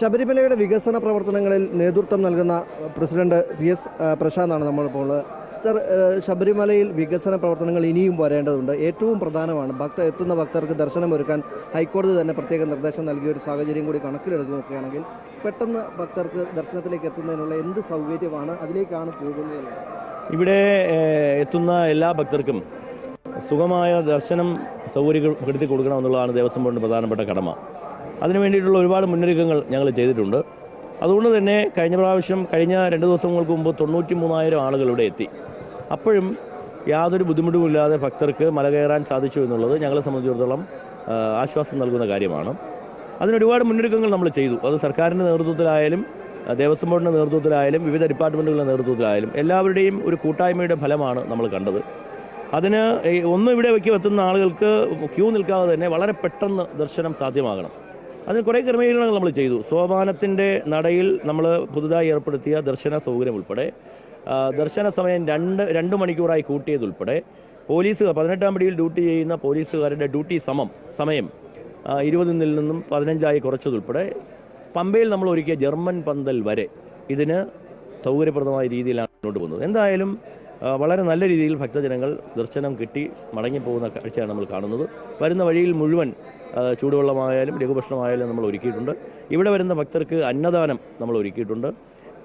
ശബരിമലയുടെ വികസന പ്രവർത്തനങ്ങളിൽ നേതൃത്വം നൽകുന്ന പ്രസിഡന്റ് പി എസ് പ്രശാന്താണ് നമ്മളിപ്പോൾ സർ ശബരിമലയിൽ വികസന പ്രവർത്തനങ്ങൾ ഇനിയും വരേണ്ടതുണ്ട്. ഏറ്റവും പ്രധാനമാണ് ഭക്ത എത്തുന്ന ഭക്തർക്ക് ദർശനം ഒരുക്കാൻ ഹൈക്കോടതി തന്നെ പ്രത്യേക നിർദ്ദേശം നൽകിയ ഒരു സാഹചര്യം കൂടി കണക്കിലെടുക്കുകയാണെങ്കിൽ പെട്ടെന്ന് ഭക്തർക്ക് ദർശനത്തിലേക്ക് എത്തുന്നതിനുള്ള എന്ത് സൗകര്യമാണ് അതിലേക്കാണ് പോകുന്നത് ഇവിടെ എത്തുന്ന എല്ലാ ഭക്തർക്കും സുഖമായ ദർശനം സൗകര്യപ്പെടുത്തി കൊടുക്കണമെന്നുള്ളതാണ് ദേവസ്വം ബോർഡിന്റെ പ്രധാനപ്പെട്ട കടമ. അതിനു വേണ്ടിയിട്ടുള്ള ഒരുപാട് മുന്നൊരുക്കങ്ങൾ ഞങ്ങൾ ചെയ്തിട്ടുണ്ട്. അതുകൊണ്ട് തന്നെ കഴിഞ്ഞ പ്രാവശ്യം കഴിഞ്ഞ രണ്ട് ദിവസങ്ങൾക്ക് മുമ്പ് തൊണ്ണൂറ്റി മൂന്നായിരം ആളുകൾ ഇവിടെ എത്തി. അപ്പോഴും യാതൊരു ബുദ്ധിമുട്ടുമില്ലാതെ ഭക്തർക്ക് മല കയറാൻ സാധിച്ചു എന്നുള്ളത് ഞങ്ങളെ സംബന്ധിച്ചിടത്തോളം ആശ്വാസം നൽകുന്ന കാര്യമാണ്. അതിനൊരുപാട് മുന്നൊരുക്കങ്ങൾ നമ്മൾ ചെയ്തു. അത് സർക്കാരിന്റെ നേതൃത്വത്തിലായാലും ദേവസ്വം ബോർഡിന്റെ നേതൃത്വത്തിലായാലും വിവിധ ഡിപ്പാർട്ട്മെന്റുകളുടെ നേതൃത്വത്തിലായാലും എല്ലാവരുടെയും ഒരു കൂട്ടായ്മയുടെ ഫലമാണ് നമ്മൾ കണ്ടത്. അതിന് ഒന്നും ഇവിടെ വയ്ക്ക് എത്തുന്ന ആളുകൾക്ക് ക്യൂ നിൽക്കാതെ തന്നെ വളരെ പെട്ടെന്ന് ദർശനം സാധ്യമാകണം. അതിന് കുറേ ക്രമീകരണങ്ങൾ നമ്മൾ ചെയ്തു. സോപാനത്തിന്റെ നടയിൽ നമ്മൾ പുതുതായി ഏർപ്പെടുത്തിയ ദർശന സൗകര്യം ഉൾപ്പെടെ ദർശന സമയം രണ്ട് രണ്ട് മണിക്കൂറായി കൂട്ടിയതുൾപ്പെടെ പോലീസ് പതിനെട്ടാം പടിയിൽ ഡ്യൂട്ടി ചെയ്യുന്ന പോലീസുകാരുടെ ഡ്യൂട്ടി സമം സമയം ഇരുപതിൽ നിന്നും പതിനഞ്ചായി കുറച്ചതുൾപ്പെടെ പമ്പയിൽ നമ്മൾ ഒരുക്കിയ ജർമ്മൻ പന്തൽ വരെ ഇതിന് സൗകര്യപ്രദമായ രീതിയിലാണ് മുന്നോട്ട് പോകുന്നത്. എന്തായാലും വളരെ നല്ല രീതിയിൽ ഭക്തജനങ്ങൾ ദർശനം കിട്ടി മടങ്ങിപ്പോകുന്ന കാഴ്ചയാണ് നമ്മൾ കാണുന്നത്. വരുന്ന വഴിയിൽ മുഴുവൻ ചൂടുവെള്ളമായാലും ലഘുഭക്ഷണമായാലും നമ്മൾ ഒരുക്കിയിട്ടുണ്ട്. ഇവിടെ വരുന്ന ഭക്തർക്ക് അന്നദാനം നമ്മൾ ഒരുക്കിയിട്ടുണ്ട്.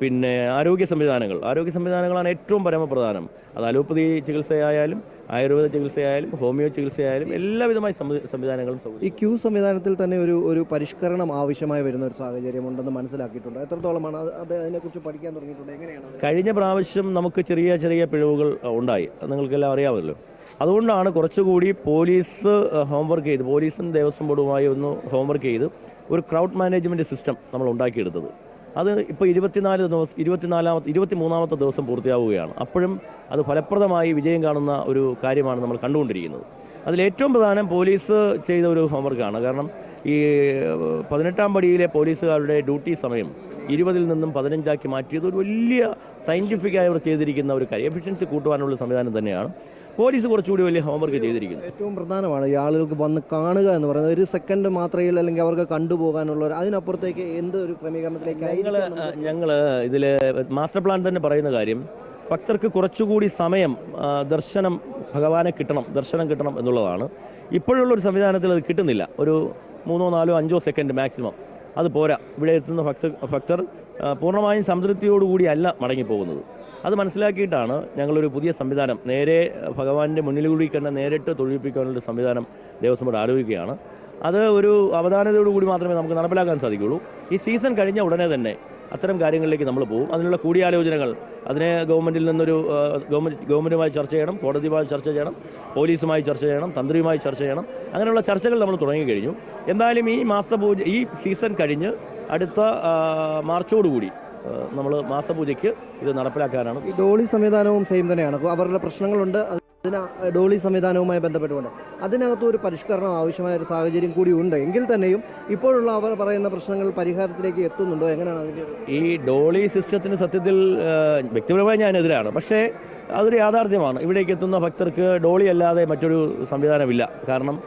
പിന്നെ ആരോഗ്യ സംവിധാനങ്ങൾ. ആരോഗ്യ സംവിധാനങ്ങളാണ് ഏറ്റവും പരമപ്രധാനം. അത് അലോപ്പതി ചികിത്സയായാലും ആയുർവേദ ചികിത്സയായാലും ഹോമിയോ ചികിത്സയായാലും എല്ലാവിധമായ സംവി- സംവിധാനങ്ങളും ഈ ക്യൂ സംവിധാനത്തിൽ തന്നെ ഒരു ഒരു പരിഷ്കരണം ആവശ്യമായി വരുന്ന ഒരു സാഹചര്യം ഉണ്ടെന്ന് മനസ്സിലാക്കിയിട്ടുണ്ട്. എത്രത്തോളമാണ് അത് അത് അതിനെക്കുറിച്ച് പഠിക്കാൻ തുടങ്ങിയിട്ടുണ്ട്? എങ്ങനെയാണ് കഴിഞ്ഞ പ്രാവശ്യം നമുക്ക് ചെറിയ ചെറിയ പിഴവുകൾ ഉണ്ടായി. അത് നിങ്ങൾക്കെല്ലാം അറിയാമല്ലോ. അതുകൊണ്ടാണ് കുറച്ചുകൂടി പോലീസ് ഹോംവർക്ക് ചെയ്ത് പോലീസും ദേവസ്വം ബോർഡുമായി ഒന്ന് ഹോംവർക്ക് ചെയ്ത് ഒരു ക്രൗഡ് മാനേജ്മെന്റ് സിസ്റ്റം നമ്മൾ ഉണ്ടാക്കിയെടുത്തത്. അത് ഇപ്പോൾ ഇരുപത്തിനാല് ദിവസം ഇരുപത്തിനാലാമത്തെ ഇരുപത്തി മൂന്നാമത്തെ ദിവസം പൂർത്തിയാവുകയാണ്. അപ്പോഴും അത് ഫലപ്രദമായി വിജയം കാണുന്ന ഒരു കാര്യമാണ് നമ്മൾ കണ്ടുകൊണ്ടിരിക്കുന്നത്. അതിലേറ്റവും പ്രധാനം പോലീസ് ചെയ്ത ഒരു ഹോംവർക്കാണ് കാരണം ഈ പതിനെട്ടാം പടിയിലെ പോലീസുകാരുടെ ഡ്യൂട്ടി സമയം ഇരുപതിൽ നിന്നും പതിനഞ്ചാക്കി മാറ്റിയത് ഒരു വലിയ സയന്റിഫിക്കായി അവർ ചെയ്തിരിക്കുന്ന ഒരു കാര്യം. എഫിഷ്യൻസി കൂട്ടുവാനുള്ള സംവിധാനം തന്നെയാണ്. പോലീസ് കുറച്ചുകൂടി വലിയ ഹോംവർക്ക് ചെയ്തിരിക്കുന്നത് ഏറ്റവും പ്രധാനമാണ് ഈ ആളുകൾക്ക് വന്ന് കാണുക എന്ന് പറയുന്നത്. ഒരു സെക്കൻഡ് മാത്രയിൽ അല്ലെങ്കിൽ അവർക്ക് കണ്ടുപോകാനുള്ള ഒരു അതിനപ്പുറത്തേക്ക് എന്ത് ഒരു ക്രമീകരണത്തിലേക്ക് ഞങ്ങൾ ഞങ്ങൾ ഇതിൽ മാസ്റ്റർ പ്ലാൻ തന്നെ പറയുന്ന കാര്യം ഭക്തർക്ക് കുറച്ചുകൂടി സമയം ദർശനം ഭഗവാനെ കിട്ടണം ദർശനം കിട്ടണം എന്നുള്ളതാണ്. ഇപ്പോഴുള്ള ഒരു സംവിധാനത്തിൽ അത് കിട്ടുന്നില്ല. ഒരു മൂന്നോ നാലോ അഞ്ചോ സെക്കൻഡ് മാക്സിമം അത് പോരാ. ഇവിടെ എത്തുന്ന ഭക്തർ ഭക്തർ പൂർണമായും സംതൃപ്തിയോടുകൂടിയല്ല മടങ്ങിപ്പോകുന്നത്. അത് മനസ്സിലാക്കിയിട്ടാണ് ഞങ്ങളൊരു പുതിയ സംവിധാനം നേരെ ഭഗവാന്റെ മുന്നിലൂടി കണ്ട നേരിട്ട് തൊഴിലിപ്പിക്കാനുള്ളൊരു സംവിധാനം ദേവസ്വം ബോർഡ് ആലോചിക്കുകയാണ് അത് ഒരു അവധാനതയോടുകൂടി മാത്രമേ നമുക്ക് നടപ്പിലാക്കാൻ സാധിക്കുകയുള്ളൂ. ഈ സീസൺ കഴിഞ്ഞ ഉടനെ തന്നെ അത്തരം കാര്യങ്ങളിലേക്ക് നമ്മൾ പോകും. അതിനുള്ള കൂടിയാലോചനകൾ അതിനെ ഗവൺമെന്റിൽ നിന്നൊരു ഗവൺമെന്റ് ഗവൺമെന്റുമായി ചർച്ച ചെയ്യണം കോടതിയുമായി ചർച്ച ചെയ്യണം പോലീസുമായി ചർച്ച ചെയ്യണം തന്ത്രിയുമായി ചർച്ച ചെയ്യണം അങ്ങനെയുള്ള ചർച്ചകൾ നമ്മൾ തുടങ്ങി കഴിഞ്ഞു എന്തായാലും ഈ മാസപൂജ ഈ സീസൺ കഴിഞ്ഞ് അടുത്ത മാർച്ചോടുകൂടി നമ്മൾ മാസപൂജയ്ക്ക് ഇത് നടപ്പിലാക്കാനാണ്. ഈ ഡോളി സംവിധാനവും സെയിം തന്നെയാണ്. അവരുടെ പ്രശ്നങ്ങളുണ്ട്. അതിന് ഡോളി സംവിധാനവുമായി ബന്ധപ്പെട്ടുകൊണ്ട് അതിനകത്ത് ഒരു പരിഷ്കരണം ആവശ്യമായ ഒരു സാഹചര്യം കൂടി ഉണ്ട്. എങ്കിൽ തന്നെയും ഇപ്പോഴുള്ള അവർ പറയുന്ന പ്രശ്നങ്ങൾ പരിഹാരത്തിലേക്ക് എത്തുന്നുണ്ടോ? എങ്ങനെയാണ് അതിന്റെ ഈ ഡോളി സിസ്റ്റത്തിന് സത്യത്തിൽ വ്യക്തിപരമായി ഞാൻ എതിരാണ്. പക്ഷേ അതൊരു യാഥാർത്ഥ്യമാണ്. ഇവിടേക്ക് എത്തുന്ന ഭക്തർക്ക് ഡോളി അല്ലാതെ മറ്റൊരു സംവിധാനമില്ല. കാരണം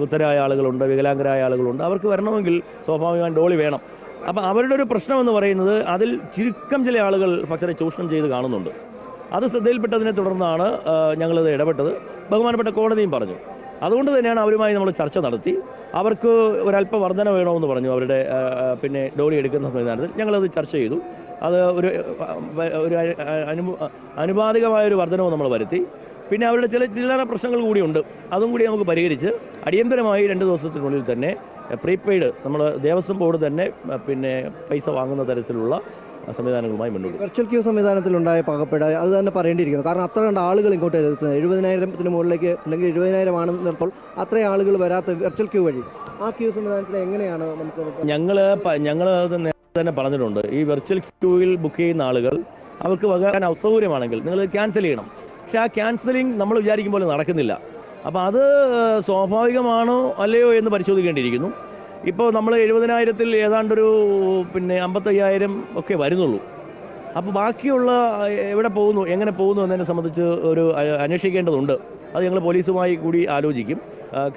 വൃദ്ധരായ ആളുകളുണ്ട് വികലാംഗരായ ആളുകളുണ്ട്. അവർക്ക് വരണമെങ്കിൽ സ്വാഭാവികമായും ഡോളി വേണം. അപ്പോൾ അവരുടെ ഒരു പ്രശ്നം എന്ന് പറയുന്നത് അതിൽ ചുരുക്കം ചില ആളുകൾ ഭക്തരെ ചൂഷണം ചെയ്ത് കാണുന്നുണ്ട്. അത് ശ്രദ്ധയിൽപ്പെട്ടതിനെ തുടർന്നാണ് ഞങ്ങളിത് ഇടപെട്ടത്. ബഹുമാനപ്പെട്ട കോടതിയും പറഞ്ഞു. അതുകൊണ്ട് തന്നെയാണ് അവരുമായി നമ്മൾ ചർച്ച നടത്തി. അവർക്ക് ഒരല്പ വർധന വേണമെന്ന് പറഞ്ഞു അവരുടെ പിന്നെ ഡോളി എടുക്കുന്ന സംവിധാനത്തിൽ. ഞങ്ങളത് ചർച്ച ചെയ്തു. അത് ഒരു ഒരു അനു അനുപാതികമായ ഒരു വർധനവും നമ്മൾ വരുത്തി. പിന്നെ അവരുടെ ചില ചില്ലറ പ്രശ്നങ്ങൾ കൂടിയുണ്ട് അതും കൂടി നമുക്ക് പരിഹരിച്ച് അടിയന്തരമായി രണ്ട് ദിവസത്തിനുള്ളിൽ തന്നെ പ്രീപെയ്ഡ് നമ്മൾ ദേവസ്വം ബോർഡ് തന്നെ പിന്നെ പൈസ വാങ്ങുന്ന തരത്തിലുള്ള സംവിധാനങ്ങളുമായി മുന്നോട്ട് വെർച്വൽ ക്യൂ സംവിധാനത്തിലുണ്ടായ പകപ്പെട അത് തന്നെ പറയേണ്ടിയിരിക്കുന്നു. കാരണം അത്ര കണ്ട ആളുകൾ ഇങ്ങോട്ട് എത്തുന്നത്. എഴുപതിനായിരത്തിന് മുകളിലേക്ക് അല്ലെങ്കിൽ എഴുപതിനായിരം നിർത്തോൾ അത്രയും ആളുകൾ വരാത്ത വെർച്വൽ ക്യൂ വഴി. ആ ക്യൂ സംവിധാനത്തിൽ എങ്ങനെയാണ് നമുക്ക് ഞങ്ങൾ ഞങ്ങൾ തന്നെ പറഞ്ഞിട്ടുണ്ട്. ഈ വെർച്വൽ ക്യൂവിൽ ബുക്ക് ചെയ്യുന്ന ആളുകൾ അവർക്ക് വകാൻ അസൗകര്യമാണെങ്കിൽ നിങ്ങൾ ക്യാൻസൽ ചെയ്യണം. പക്ഷെ ആ ക്യാൻസലിംഗ് നമ്മൾ വിചാരിക്കും പോലെ നടക്കുന്നില്ല. അപ്പോൾ അത് സ്വാഭാവികമാണോ അല്ലയോ എന്ന് പരിശോധിക്കേണ്ടിയിരിക്കുന്നു. ഇപ്പോൾ നമ്മൾ എഴുപതിനായിരത്തിൽ ഏതാണ്ടൊരു പിന്നെ അമ്പത്തയ്യായിരം ഒക്കെ വരുന്നുള്ളൂ. അപ്പോൾ ബാക്കിയുള്ള എവിടെ പോകുന്നു എങ്ങനെ പോകുന്നു എന്നതിനെ സംബന്ധിച്ച് ഒരു അന്വേഷിക്കേണ്ടതുണ്ട്. അത് ഞങ്ങൾ പോലീസുമായി കൂടി ആലോചിക്കും.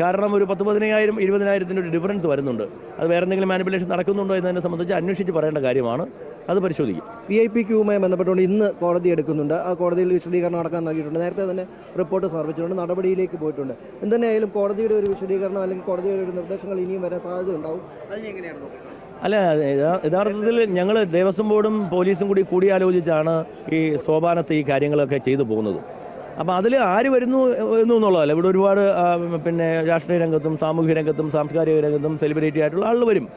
കാരണം ഒരു പത്ത് പതിനയ്യായിരം ഇരുപതിനായിരത്തിന്റെ ഒരു ഡിഫറൻസ് വരുന്നുണ്ട്. അത് വേറെ എന്തെങ്കിലും മാനിപ്പുലേഷൻ നടക്കുന്നുണ്ടോ എന്നതിനെ സംബന്ധിച്ച് അന്വേഷിച്ച് പറയേണ്ട കാര്യമാണ്. അത് പരിശോധിക്കും. വി ഐ പി ക്യൂവുമായി ബന്ധപ്പെട്ടുകൊണ്ട് ഇന്ന് കോടതി എടുക്കുന്നുണ്ട്. ആ കോടതിയിൽ വിശദീകരണം നടക്കാൻ നൽകിയിട്ടുണ്ട്. നേരത്തെ തന്നെ റിപ്പോർട്ട് സമർപ്പിച്ചിട്ടുണ്ട്. നടപടിയിലേക്ക് പോയിട്ടുണ്ട്. എന്തായാലും കോടതിയുടെ ഒരു വിശദീകരണം അല്ലെങ്കിൽ കോടതിയുടെ ഒരു നിർദ്ദേശങ്ങൾ ഇനിയും വരാൻ സാധ്യത ഉണ്ടാവും. അതിനെങ്ങനെയാണ് അല്ല യഥാർത്ഥത്തിൽ ഞങ്ങൾ ദേവസ്വം ബോർഡും പോലീസും കൂടി കൂടിയാലോചിച്ചാണ് ഈ സോപാനത്ത് ഈ കാര്യങ്ങളൊക്കെ ചെയ്തു പോകുന്നത്. അപ്പം അതിൽ ആര് വരുന്നു എന്നു എന്നുള്ളതല്ല. ഇവിടെ ഒരുപാട് പിന്നെ രാഷ്ട്രീയ രംഗത്തും സാമൂഹ്യ രംഗത്തും സാംസ്കാരിക രംഗത്തും സെലിബ്രിറ്റി ആയിട്ടുള്ള ആളുകൾ വരും.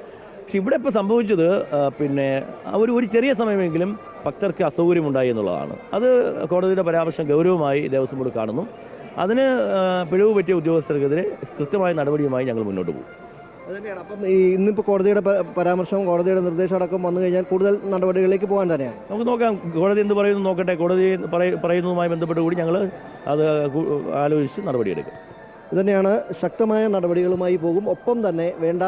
പക്ഷെ ഇവിടെ ഇപ്പോൾ സംഭവിച്ചത് പിന്നെ ഒരു ഒരു ചെറിയ സമയമെങ്കിലും ഭക്തർക്ക് അസൗകര്യമുണ്ടായി എന്നുള്ളതാണ്. അത് കോടതിയുടെ പരാമർശം ഗൗരവമായി ദേവസ്വം ബോർഡ് കാണുന്നു. അതിന് പിഴവ് പറ്റിയ ഉദ്യോഗസ്ഥർക്കെതിരെ കൃത്യമായ നടപടിയുമായി ഞങ്ങൾ മുന്നോട്ട് പോകും. അതുതന്നെയാണ് അപ്പം ഇന്നിപ്പോൾ കോടതിയുടെ പരാമർശവും പരാമർശം കോടതിയുടെ നിർദ്ദേശം അടക്കം വന്നു കഴിഞ്ഞാൽ കൂടുതൽ നടപടികളിലേക്ക് പോകാൻ തന്നെയാണ്. നമുക്ക് നോക്കാം. കോടതി എന്ത് പറയുന്നു നോക്കട്ടെ. കോടതി പറയ- പറയുന്നതുമായി ബന്ധപ്പെട്ട് കൂടി ഞങ്ങൾ അത് ആലോചിച്ച് നടപടിയെടുക്കും. ഇതുതന്നെയാണ് ശക്തമായ നടപടികളുമായി പോകും. ഒപ്പം തന്നെ വേണ്ട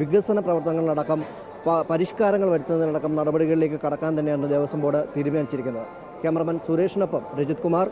വികസന പ്രവർത്തനങ്ങളടക്കം പരിഷ്കാരങ്ങൾ വരുത്തുന്നതിനടക്കം നടപടികളിലേക്ക് കടക്കാൻ തന്നെയാണ് ദേവസ്വം ബോർഡ് തീരുമാനിച്ചിരിക്കുന്നത്. ക്യാമറമാൻ സുരേഷിനൊപ്പം രജിത് കുമാർ.